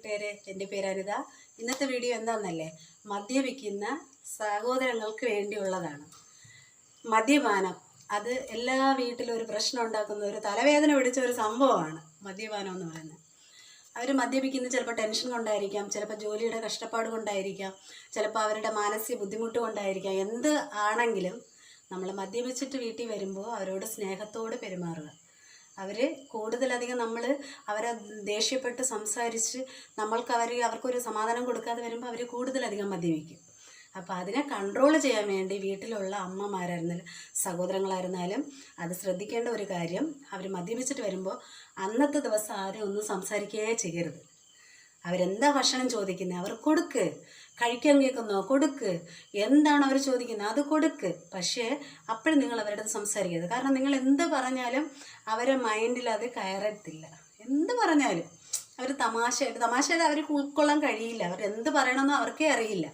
കൂട്ടുകാരെ എന്റെ പേര് അനിത. ഇന്നത്തെ വീഡിയോ എന്താണെന്നല്ലേ മദ്യപിക്കുന്ന സഹോദരങ്ങൾക്ക് വേണ്ടിയുള്ളതാണ്. മദ്യപാനം അത് എല്ലാ വീട്ടിലും ഒരു പ്രശ്നം ഉണ്ടാക്കുന്ന ഒരു തലവേദന പിടിച്ച ഒരു സംഭവമാണ് മദ്യപാനം എന്ന് പറയുന്നത്. അവർ മദ്യപിക്കുന്നത് ചിലപ്പോൾ ടെൻഷൻ കൊണ്ടായിരിക്കാം ചിലപ്പോൾ ജോലിയുടെ കഷ്ടപ്പാട് കൊണ്ടായിരിക്കാം ചിലപ്പോൾ അവരുടെ മാനസിക ബുദ്ധിമുട്ട് കൊണ്ടായിരിക്കാം. എന്ത് ആണെങ്കിലും നമ്മൾ മദ്യപിച്ചിട്ട് വീട്ടിൽ വരുമ്പോൾ അവരോട് സ്നേഹത്തോട് പെരുമാറുക. അവർ കൂടുതലധികം നമ്മൾ അവരെ ദേഷ്യപ്പെട്ട് സംസാരിച്ച് നമ്മൾക്ക് അവർ അവർക്കൊരു സമാധാനം കൊടുക്കാതെ വരുമ്പോൾ അവർ കൂടുതലധികം മദ്യപിക്കും. അപ്പോൾ അതിനെ കൺട്രോൾ ചെയ്യാൻ വേണ്ടി വീട്ടിലുള്ള അമ്മമാരായിരുന്നാലും സഹോദരങ്ങളായിരുന്നാലും അത് ശ്രദ്ധിക്കേണ്ട ഒരു കാര്യം അവർ മദ്യപിച്ചിട്ട് വരുമ്പോൾ അന്നത്തെ ദിവസം ആരും ഒന്നും സംസാരിക്കുകയേ ചെയ്യരുത്. അവരെന്താ ഭക്ഷണം ചോദിക്കുന്നത് അവർ കൊടുക്ക്. കഴിക്കാൻ കേൾക്കുന്നോ? കൊടുക്ക്. എന്താണ് അവർ ചോദിക്കുന്നത് അത് കൊടുക്ക്. പക്ഷേ അപ്പോഴും നിങ്ങൾ അവരുടെ സംസാരിക്കരുത്. കാരണം നിങ്ങൾ എന്ത് പറഞ്ഞാലും അവരെ മൈൻഡിൽ അത് കയറത്തില്ല. എന്ത് പറഞ്ഞാലും. അവർ തമാശയായിട്ട് തമാശയായിട്ട് അവർക്ക് ഉൾക്കൊള്ളാൻ കഴിയില്ല. അവർ എന്ത് പറയണമെന്ന് അവർക്കേ അറിയില്ല.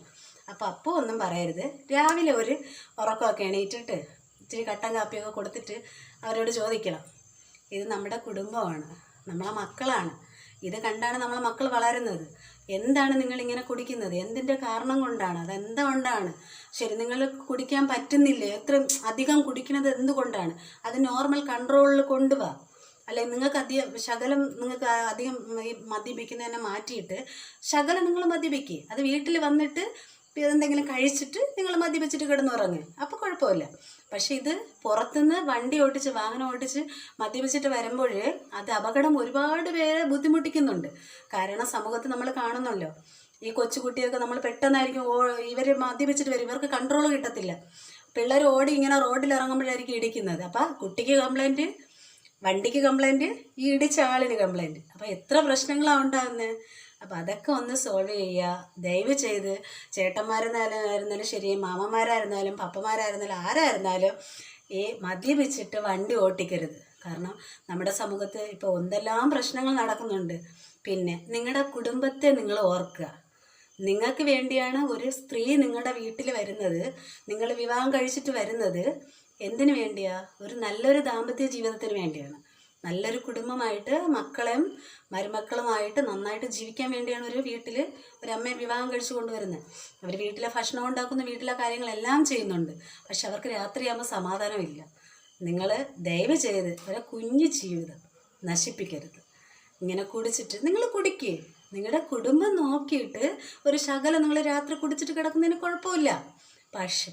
അപ്പോൾ അപ്പോൾ ഒന്നും പറയരുത്. രാവിലെ ഒരു ഉറക്കമൊക്കെ എണീറ്റിട്ട് ഇച്ചിരി കട്ടൻ കാപ്പിയൊക്കെ കൊടുത്തിട്ട് അവരോട് ചോദിക്കണം. ഇത് നമ്മുടെ കുടുംബമാണ്. നമ്മളെ മക്കളാണ്. ഇത് കണ്ടാണ് നമ്മളെ മക്കൾ വളരുന്നത്. എന്താണ് നിങ്ങൾ ഇങ്ങനെ കുടിക്കുന്നത്? എന്തിന്റെ കാരണം കൊണ്ടാണ്? അതെന്തുകൊണ്ടാണ്? ശരി നിങ്ങൾ കുടിക്കാൻ പറ്റുന്നില്ല? എത്ര അധികം കുടിക്കുന്നത് എന്തുകൊണ്ടാണ്? അത് നോർമൽ കൺട്രോളിൽ കൊണ്ടുപോവാ അല്ലെ നിങ്ങൾക്ക് അധികം ശകലം നിങ്ങൾക്ക് അധികം ഈ മദ്യപിക്കുന്നതിനെ മാറ്റിയിട്ട് ശകലം നിങ്ങൾ മദ്യപിക്കുക അത് വീട്ടിൽ വന്നിട്ട് എന്തെങ്കിലും കഴിച്ചിട്ട് നിങ്ങൾ മദ്യപിച്ചിട്ട് കിടന്നുറങ്ങുക അപ്പോൾ കുഴപ്പമില്ല. പക്ഷെ ഇത് പുറത്തുനിന്ന് വണ്ടി ഓടിച്ച് വാഹനം ഓടിച്ച് മദ്യപിച്ചിട്ട് വരുമ്പോൾ അത് അപകടം ഒരുപാട് പേരെ ബുദ്ധിമുട്ടിക്കുന്നുണ്ട്. കാരണം സമൂഹത്തിൽ നമ്മൾ കാണുന്നല്ലോ. ഈ കൊച്ചുകുട്ടിയൊക്കെ നമ്മൾ പെട്ടെന്നായിരിക്കും ഇവർ മദ്യപിച്ചിട്ട് വരും. ഇവർക്ക് കൺട്രോൾ കിട്ടത്തില്ല. പിള്ളേർ ഓടി ഇങ്ങനെ റോഡിൽ ഇറങ്ങുമ്പോഴായിരിക്കും ഇടിക്കുന്നത്. അപ്പം കുട്ടിക്ക് കംപ്ലൈന്റ് വണ്ടിക്ക് കംപ്ലൈന്റ് ഈ ഇടിച്ച ആളിന് കംപ്ലൈന്റ് അപ്പോൾ എത്ര പ്രശ്നങ്ങളാണ് ഉണ്ടാകുന്നത് അപ്പോൾ അതൊക്കെ ഒന്ന് സോൾവ് ചെയ്യുക. ദയവ് ചെയ്ത് ചേട്ടന്മാരെന്നായിരുന്നാലും ശരി മാമന്മാരായിരുന്നാലും പപ്പമാരായിരുന്നാലും ആരായിരുന്നാലും ഈ മദ്യപിച്ചിട്ട് വണ്ടി ഓട്ടിക്കരുത്. കാരണം നമ്മുടെ സമൂഹത്ത് ഇപ്പോൾ എന്തെല്ലാം പ്രശ്നങ്ങൾ നടക്കുന്നുണ്ട്. പിന്നെ നിങ്ങളുടെ കുടുംബത്തെ നിങ്ങൾ ഓർക്കുക. നിങ്ങൾക്ക് വേണ്ടിയാണ് ഒരു സ്ത്രീ നിങ്ങളുടെ വീട്ടിൽ വരുന്നത്. നിങ്ങൾ വിവാഹം കഴിച്ചിട്ട് വരുന്നത്. എന്തിനു വേണ്ടിയാ? ഒരു നല്ലൊരു ദാമ്പത്യ ജീവിതത്തിന് വേണ്ടിയാണ്. നല്ലൊരു കുടുംബമായിട്ട് മക്കളെയും മരുമക്കളുമായിട്ട് നന്നായിട്ട് ജീവിക്കാൻ വേണ്ടിയാണ് ഒരു വീട്ടിൽ ഒരു അമ്മയെ വിവാഹം കഴിച്ചു കൊണ്ടുവരുന്നത്. അവർ വീട്ടിലെ ഭക്ഷണം ഉണ്ടാക്കുന്ന വീട്ടിലെ കാര്യങ്ങളെല്ലാം ചെയ്യുന്നുണ്ട്. പക്ഷെ അവർക്ക് രാത്രിയാകുമ്പോൾ സമാധാനമില്ല. നിങ്ങൾ ദയവ് ചെയ്ത് ഒരു കുഞ്ഞു ജീവിതം നശിപ്പിക്കരുത്. ഇങ്ങനെ കുടിച്ചിട്ട് നിങ്ങൾ കുടിക്കേ. നിങ്ങളുടെ കുടുംബം നോക്കിയിട്ട് ഒരു ശകലം നിങ്ങൾ രാത്രി കുടിച്ചിട്ട് കിടക്കുന്നതിന് കുഴപ്പമില്ല. പക്ഷെ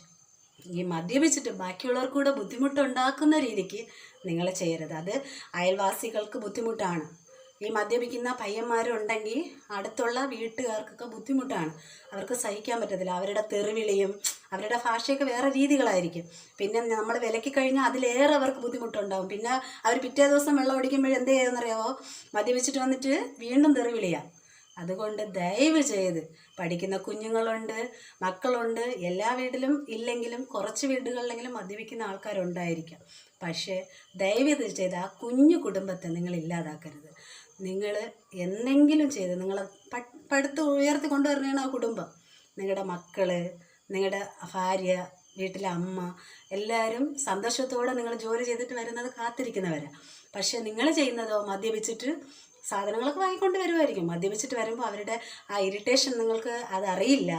ഈ മദ്യപിച്ചിട്ട് ബാക്കിയുള്ളവർക്ക് കൂടെ ബുദ്ധിമുട്ടുണ്ടാക്കുന്ന രീതിക്ക് നിങ്ങൾ ചെയ്യരുത്. അത് അയൽവാസികൾക്ക് ബുദ്ധിമുട്ടാണ്. ഈ മദ്യപിക്കുന്ന പയ്യന്മാരുണ്ടെങ്കിൽ അടുത്തുള്ള വീട്ടുകാർക്കൊക്കെ ബുദ്ധിമുട്ടാണ്. അവർക്ക് സഹിക്കാൻ പറ്റത്തില്ല. അവരുടെ തെറിവിളിയും അവരുടെ ഭാഷയൊക്കെ വേറെ രീതികളായിരിക്കും. പിന്നെ നമ്മൾ വിലക്കി കഴിഞ്ഞാൽ അതിലേറെ അവർക്ക് ബുദ്ധിമുട്ടുണ്ടാവും. പിന്നെ അവർ പിറ്റേ ദിവസം വെള്ളം ഓടിക്കുമ്പോഴെന്ത് ചെയ്യുമെന്നറിയാമോ മദ്യപിച്ചിട്ട് വന്നിട്ട് വീണ്ടും തെറിവിളിയാണ് അതുകൊണ്ട് ദയവ് ചെയ്ത് പഠിക്കുന്ന കുഞ്ഞുങ്ങളുണ്ട് മക്കളുണ്ട് എല്ലാ വീട്ടിലും ഇല്ലെങ്കിലും കുറച്ച് വീടുകളിലെങ്കിലും മദ്യപിക്കുന്ന ആൾക്കാരുണ്ടായിരിക്കാം. പക്ഷേ ദയവ് ചെയ്ത് ആ കുഞ്ഞു കുടുംബത്തെ നിങ്ങൾ ഇല്ലാതാക്കരുത്. നിങ്ങൾ എന്തെങ്കിലും ചെയ്ത് നിങ്ങളെ പടുത്ത് ഉയർത്തി കൊണ്ടുവരണേണ് ആ കുടുംബം. നിങ്ങളുടെ മക്കൾ നിങ്ങളുടെ ഭാര്യ വീട്ടിലെ അമ്മ എല്ലാവരും സന്തോഷത്തോടെ നിങ്ങൾ ജോലി ചെയ്തിട്ട് വരുന്നത് കാത്തിരിക്കുന്നവരാണ് പക്ഷേ നിങ്ങൾ ചെയ്യുന്നതോ മദ്യപിച്ചിട്ട് സാധനങ്ങളൊക്കെ വാങ്ങിക്കൊണ്ട് വരുമായിരിക്കും മദ്യപിച്ചിട്ട് വരുമ്പോൾ അവരുടെ ആ ഇറിറ്റേഷൻ നിങ്ങൾക്ക് അതറിയില്ല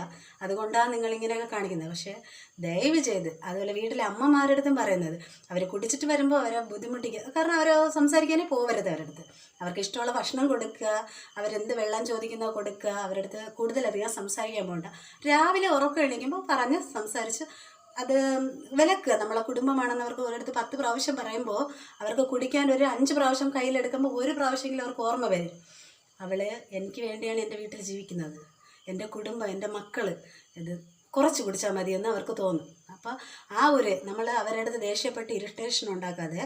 അതുകൊണ്ടാണ് നിങ്ങളിങ്ങനെയൊക്കെ കാണിക്കുന്നത്. പക്ഷേ ദയവ് ചെയ്ത് അതുപോലെ വീട്ടിലെ അമ്മമാരുടെ അടുത്തും പറയുന്നത്. അവർ കുടിച്ചിട്ട് വരുമ്പോൾ അവരെ ബുദ്ധിമുട്ടിക്കുക കാരണം അവർ സംസാരിക്കാനേ പോകരുത് അവരുടെ അടുത്ത്. അവർക്ക് ഇഷ്ടമുള്ള ഭക്ഷണം കൊടുക്കുക അവരെന്ത് വെള്ളം ചോദിക്കുന്നോ കൊടുക്കുക അവരുടെ അടുത്ത് കൂടുതലധികം സംസാരിക്കാൻ പോകണ്ട രാവിലെ ഉറക്കം എണീക്കുമ്പോൾ പറഞ്ഞ് സംസാരിച്ച് അത് വിലക്കുക നമ്മളെ കുടുംബമാണെന്ന് അവർക്ക് ഒരിടത്ത് പത്ത് പ്രാവശ്യം പറയുമ്പോൾ അവർക്ക് കുടിക്കാൻ ഒരു അഞ്ച് പ്രാവശ്യം കയ്യിലെടുക്കുമ്പോൾ ഒരു പ്രാവശ്യമെങ്കിലും അവർക്ക് ഓർമ്മ വരും. അവൾ എനിക്ക് വേണ്ടിയാണ് എന്റെ വീട്ടിൽ ജീവിക്കുന്നത്. എന്റെ കുടുംബം എന്റെ മക്കൾ ഇത് കുറച്ച് കുടിച്ചാൽ മതിയെന്ന് അവർക്ക് തോന്നും. അപ്പോൾ ആ ഒരു നമ്മൾ അവരുടെ ദേഷ്യപ്പെട്ട് ഇറിറ്റേഷൻ ഉണ്ടാക്കാതെ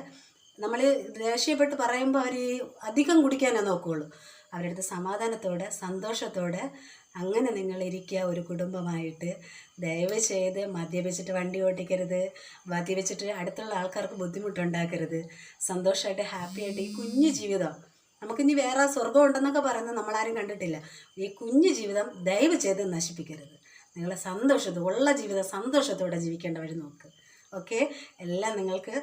നമ്മൾ ദേഷ്യപ്പെട്ട് പറയുമ്പോൾ അവർ അധികം കുടിക്കാനേ നോക്കുകയുള്ളൂ അവരുടെ അടുത്ത് സമാധാനത്തോടെ സന്തോഷത്തോടെ അങ്ങനെ നിങ്ങൾ ഇരിക്കുക ഒരു കുടുംബമായിട്ട്. ദയവ് ചെയ്ത് മദ്യപിച്ചിട്ട് വണ്ടി ഓടിക്കരുത് മദ്യപിച്ചിട്ട് അടുത്തുള്ള ആൾക്കാർക്ക് ബുദ്ധിമുട്ടുണ്ടാക്കരുത്. സന്തോഷമായിട്ട് ഹാപ്പിയായിട്ട് ഈ കുഞ്ഞു ജീവിതം. നമുക്കിനി വേറെ സ്വർഗം ഉണ്ടെന്നൊക്കെ പറയുന്നത് നമ്മളാരും കണ്ടിട്ടില്ല. ഈ കുഞ്ഞു ജീവിതം ദയവ് ചെയ്ത് നശിപ്പിക്കരുത്. നിങ്ങളെ സന്തോഷത്തോടെ ഉള്ള ജീവിതം സന്തോഷത്തോടെ ജീവിക്കേണ്ടവർ നോക്ക്. ഓക്കെ? എല്ലാം നിങ്ങൾക്ക്